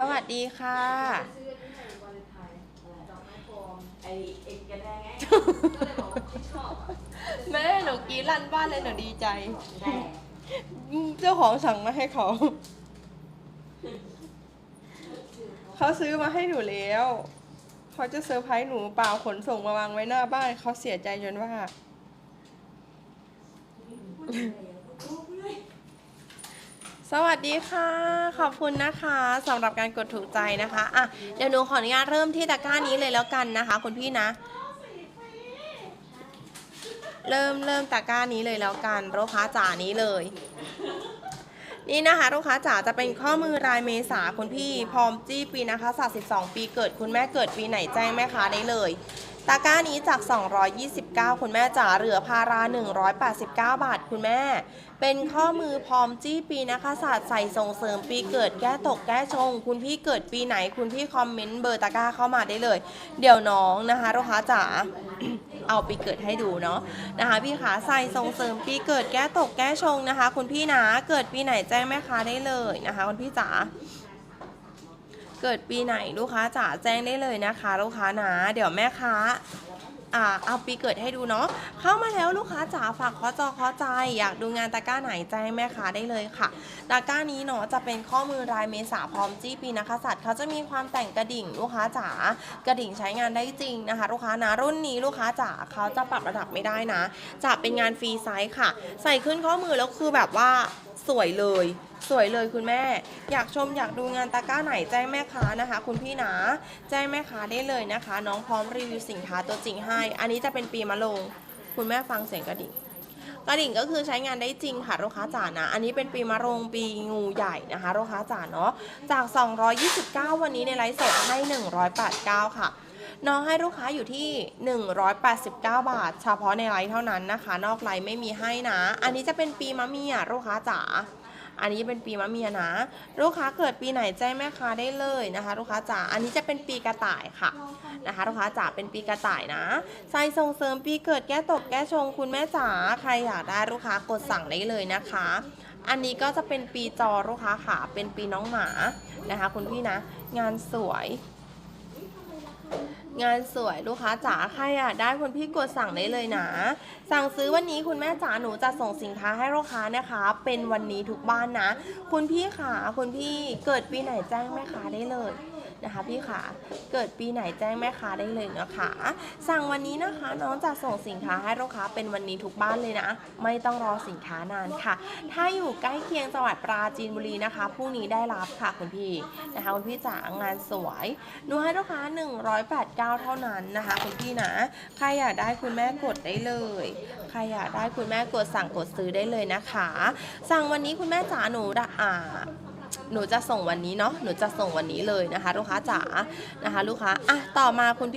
สวัสดีค่ะซื้อที่ไหนวันเลนไทน์ดอกไม้ปลอมไอเอกกันได้ไงก็เลยบอกว่าไม่ชอบอะแม่หนูกรีดลั่นบ้านเลยหนูดีใจ แต่เจ้าของสั่งมาให้เขา เขาซื้อมาให้หนูแล้ว เขาจะเซอร์ไพรส์หนูเปล่าขนส่งมาวางไว้หน้าบ้าน เขาเสียใจจนว่า สวัสดีค่ะ ขอบคุณนะคะสำหรับการกดถูกใจนะคะอะเดี๋ยวหนูขออนุญาตเริ่มที่ตะกร้านี้เลยแล้วกันนะคะ คุณพี่นะ เริ่มเริ่มตะกร้านี้เลยแล้วกันลูกค้าจ๋านี้เลย นี่นะคะลูกค้าจ๋าจะเป็นข้อมือรายเมษาคุณพี่พร้อมจี้ปีนะคะสัตว์12ปีเกิดคุณแม่เกิดปีไหนแจ้งแม่ค้าได้เลย ตะกร้านี้จาก 229 คุณแม่จ๋าเหลือพารา 189 บาทคุณแม่ เป็นข้อมือพร้อมจี้ปีนะคะศาสตร์ใส่ส่งเสริมปีเกิดแก้ตกแก้ชง คุณพี่เกิดปีไหนคุณพี่คอมเมนต์เบอร์ตะกร้าเข้ามาได้เลย เดี๋ยวน้องนะคะลูกค้าจ๋าเอาปีเกิดให้ดูเนาะนะคะพี่ขาใส่ส่งเสริมปีเกิดแก้ตกแก้ชงนะคะ คุณพี่นะเกิดปีไหนแจ้งแม่ค้าได้เลยนะคะคุณพี่จ๋า เกิดปีไหนลูกค้าจ๋าแจ้งได้เลยนะคะลูกค้านะ เดี๋ยวแม่ค้าอ่าเอาปีเกิดให้ดูเนาะเข้ามาแล้วลูกค้าจ๋าฝากขอจอขอใจ อยากดูงานตะกร้าไหนแจ้งแม่ค้าได้เลยค่ะตะกร้านี้เนาะจะเป็นข้อมือรายเมษาพร้อมจี้ปีนะคะสัตว์เขาจะมีความแต่งกระดิ่งลูกค้าจ๋ากระดิ่งใช้งานได้จริงนะคะ ลูกค้านะรุ่นนี้ลูกค้าจ๋าเขาจะปรับระดับไม่ได้นะ จะเป็นงานฟรีไซส์ค่ะ ใส่ขึ้นข้อมือแล้วคือแบบว่าสวยเลย สวยเลยคุณแม่ อยากชมอยากดูงานตะกร้าไหนแจ้งแม่ค้านะคะ คุณพี่นะแจ้งแม่ค้าได้เลยนะคะ น้องพร้อมรีวิวสินค้าตัวจริงให้ อันนี้จะเป็นปีมะโรงคุณแม่ฟังเสียงกระดิ่งกระดิ่งก็คือใช้งานได้จริงค่ะลูกค้าจ๋านะ อันนี้เป็นปีมะโรงปีงูใหญ่นะคะลูกค้าจ๋าเนาะ จาก 229 วันนี้ในไลฟ์สดให้ 189 ค่ะ น้องให้ลูกค้าอยู่ที่ 189 บาท เฉพาะในไลฟ์เท่านั้นนะคะ นอกไลฟ์ไม่มีให้นะ อันนี้จะเป็นปีมะเมียลูกค้าจ๋า อันนี้เป็นปีมะเมียนะ ลูกค้าเกิดปีไหนแจ้งแม่ค้าได้เลยนะคะ ลูกค้าจ๋า อันนี้จะเป็นปีกระต่ายค่ะนะคะ ลูกค้าจ๋าเป็นปีกระต่ายนะใส่ส่งเสริมปีเกิดแก้ตกแก้ชงคุณแม่จ๋า ใครอยากได้ลูกค้ากดสั่งได้เลยนะคะ อันนี้ก็จะเป็นปีจอลูกค้าค่ะเป็นปีน้องหมานะคะ คุณพี่นะ งานสวย งานสวยลูกค้าจ๋าใครอะได้คุณพี่กดสั่งได้เลยนะ สั่งซื้อวันนี้คุณแม่จ๋าหนูจะส่งสินค้าให้ลูกค้านะคะ เป็นวันนี้ทุกบ้านนะ คุณพี่ขาคุณพี่เกิดปีไหนแจ้งแม่ค้าได้เลย นะคะพี่ขาเกิดปีไหนแจ้งแม่ค้าได้เลยนะคะ สั่งวันนี้นะคะน้องจะส่งสินค้าให้ลูกค้าเป็นวันนี้ทุกบ้านเลยนะ ไม่ต้องรอสินค้านานค่ะ ถ้าอยู่ใกล้เคียงจังหวัดปราจีนบุรีนะคะพรุ่งนี้ได้รับค่ะคุณพี่นะคะคุณพี่จ๋างานสวยหนูให้ลูกค้า 189 เท่านั้นนะคะคุณพี่นะใครอยากได้คุณแม่กดได้เลยใครอยากได้คุณแม่กดสั่งกดซื้อได้เลยนะคะ สั่งวันนี้คุณแม่จ๋าหนูดะอ่า หนูจะส่งวันนี้เนาะหนูจะส่งวันนี้เลยนะคะ ลูกค้าจ๋านะคะ ลูกค้าอะต่อมาคุณ